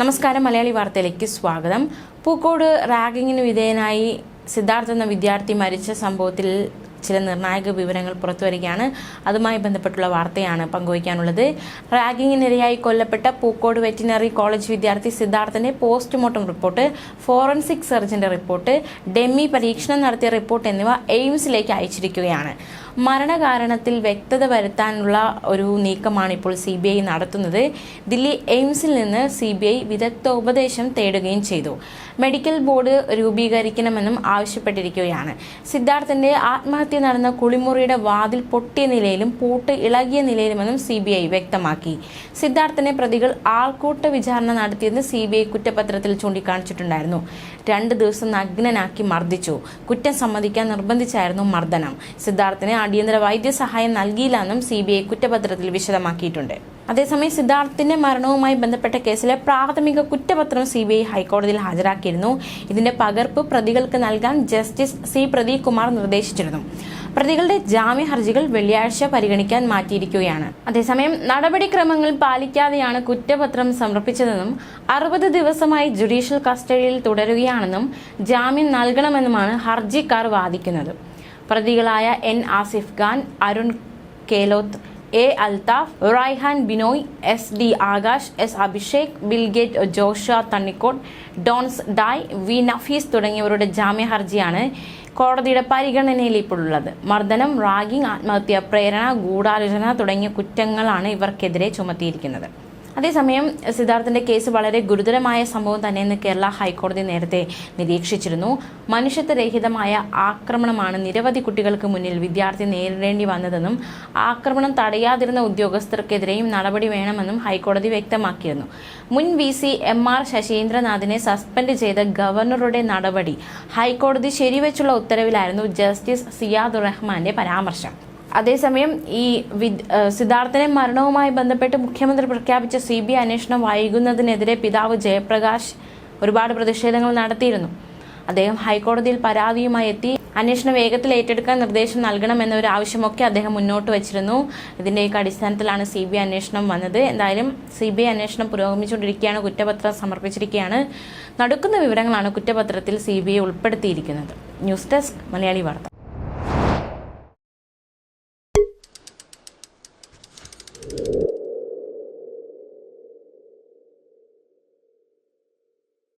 നമസ്കാരം മലയാളി വാർത്തയിലേക്ക് സ്വാഗതം. പൂക്കോട് റാഗിങ്ങിന് വിധേയനായി സിദ്ധാർത്ഥ എന്ന വിദ്യാർത്ഥി മരിച്ച സംഭവത്തിൽ ചില നിർണായക വിവരങ്ങൾ പുറത്തുവരികയാണ്. അതുമായി ബന്ധപ്പെട്ടുള്ള വാർത്തയാണ് പങ്കുവയ്ക്കാനുള്ളത്. റാഗിങ്ങിനിരയായി കൊല്ലപ്പെട്ട പൂക്കോട് വെറ്റിനറി കോളേജ് വിദ്യാർത്ഥി സിദ്ധാർത്ഥന്റെ പോസ്റ്റ്മോർട്ടം റിപ്പോർട്ട് ഫോറൻസിക് സർജന്റെ റിപ്പോർട്ട് ഡെമ്മി പരീക്ഷണം നടത്തിയ റിപ്പോർട്ട് എന്നിവ എയിംസിലേക്ക് അയച്ചിരിക്കുകയാണ്. മരണകാരണത്തിൽ വ്യക്തത വരുത്താനുള്ള ഒരു നീക്കമാണ് ഇപ്പോൾ സി ബി ഐ നടത്തുന്നത്. ദില്ലി എയിംസിൽ നിന്ന് സി ബി ഐ വിദഗ്ധോപദേശം തേടുകയും ചെയ്തു. Medical board രൂപീകരിക്കണമെന്നും ആവശ്യപ്പെട്ടിരിക്കുകയാണ്. സിദ്ധാർത്ഥന്റെ ആത്മഹത്യ നടന്ന കുളിമുറിയുടെ വാതിൽ പൊട്ടിയ നിലയിലും പൂട്ട് ഇളകിയ നിലയിലുമെന്നും സി ബി ഐ വ്യക്തമാക്കി. സിദ്ധാർത്ഥനെ പ്രതികൾ ആൾക്കൂട്ട വിചാരണ നടത്തിയെന്ന് സി ബി ഐ കുറ്റപത്രത്തിൽ ചൂണ്ടിക്കാണിച്ചിട്ടുണ്ടായിരുന്നു. രണ്ട് ദിവസം നഗ്നനാക്കി മർദ്ദിച്ചു. കുറ്റം സമ്മതിക്കാൻ നിർബന്ധിച്ചായിരുന്നു മർദ്ദനം. സിദ്ധാർത്ഥന് അടിയന്തര വൈദ്യസഹായം നൽകിയില്ലെന്നും സി ബി ഐ കുറ്റപത്രത്തിൽ വിശദമാക്കിയിട്ടുണ്ട്. അതേസമയം സിദ്ധാർത്ഥിന്റെ മരണവുമായി ബന്ധപ്പെട്ട കേസിലെ പ്രാഥമിക കുറ്റപത്രം സി ബി ഐ ഹൈക്കോടതിയിൽ ഹാജരാക്കിയിരുന്നു. ഇതിന്റെ പകർപ്പ് പ്രതികൾക്ക് നൽകാൻ ജസ്റ്റിസ് സി പ്രദീപ് കുമാർ നിർദ്ദേശിച്ചിരുന്നു. പ്രതികളുടെ ജാമ്യ ഹർജികൾ വെള്ളിയാഴ്ച പരിഗണിക്കാൻ മാറ്റിയിരിക്കുകയാണ്. അതേസമയം നടപടിക്രമങ്ങൾ പാലിക്കാതെയാണ് കുറ്റപത്രം സമർപ്പിച്ചതെന്നും അറുപത് ദിവസമായി ജുഡീഷ്യൽ കസ്റ്റഡിയിൽ തുടരുകയാണെന്നും ജാമ്യം നൽകണമെന്നുമാണ് ഹർജിക്കാർ വാദിക്കുന്നത്. പ്രതികളായ N Asif Khan Arun Keloth A Althaf Raihan Binoy S D Akash S Abhishek Billgate Joshua Thannikode Dons Dai V Nafees തുടങ്ങിയവരുടെ ജാമ്യ ഹർജിയാണ് കോടതിയുടെ പരിഗണനയിൽ ഇപ്പോഴുള്ളത്. മർദ്ദനം റാഗിംഗ് ആത്മഹത്യ പ്രേരണ ഗൂഢാലോചന തുടങ്ങിയ കുറ്റങ്ങളാണ് ഇവർക്കെതിരെ ചുമത്തിയിരിക്കുന്നത്. അതേസമയം സിദ്ധാർത്ഥിന്റെ കേസ് വളരെ ഗുരുതരമായ സംഭവം തന്നെയെന്ന് കേരള ഹൈക്കോടതി നേരത്തെ നിരീക്ഷിച്ചിരുന്നു. മനുഷ്യത്വരഹിതമായ ആക്രമണമാണ് നിരവധി കുട്ടികൾക്ക് മുന്നിൽ വിദ്യാർത്ഥി നേരിടേണ്ടി വന്നതെന്നും ആക്രമണം തടയാതിരുന്ന ഉദ്യോഗസ്ഥർക്കെതിരെയും നടപടി വേണമെന്നും ഹൈക്കോടതി വ്യക്തമാക്കിയിരുന്നു. മുൻ വി സി എം ആർ ശശീന്ദ്രനാഥിനെ സസ്പെൻഡ് ചെയ്ത ഗവർണറുടെ നടപടി ഹൈക്കോടതി ശരിവെച്ചുള്ള ഉത്തരവിലായിരുന്നു ജസ്റ്റിസ് സിയാദുറഹ്മാന്റെ പരാമർശം. അതേസമയം ഈ സിദ്ധാർത്ഥനെ മരണവുമായി ബന്ധപ്പെട്ട് മുഖ്യമന്ത്രി പ്രഖ്യാപിച്ച സി ബി ഐ അന്വേഷണം വൈകുന്നതിനെതിരെ പിതാവ് ജയപ്രകാശ് ഒരുപാട് പ്രതിഷേധങ്ങൾ നടത്തിയിരുന്നു. അദ്ദേഹം ഹൈക്കോടതിയിൽ പരാതിയുമായി എത്തി അന്വേഷണം വേഗത്തിൽ ഏറ്റെടുക്കാൻ നിർദ്ദേശം നൽകണമെന്ന ഒരു ആവശ്യമൊക്കെ അദ്ദേഹം മുന്നോട്ട് വച്ചിരുന്നു. ഇതിന്റെയൊക്കെ അടിസ്ഥാനത്തിലാണ് സി ബി ഐ അന്വേഷണം വന്നത്. എന്തായാലും സി ബി ഐ അന്വേഷണം പുരോഗമിച്ചുകൊണ്ടിരിക്കുകയാണ്. കുറ്റപത്രം സമർപ്പിച്ചിരിക്കുകയാണ്. നടക്കുന്ന വിവരങ്ങളാണ് കുറ്റപത്രത്തിൽ സി ബി ഐ ഉൾപ്പെടുത്തിയിരിക്കുന്നത്. ന്യൂസ് ഡെസ്ക് മലയാളി വാർത്ത.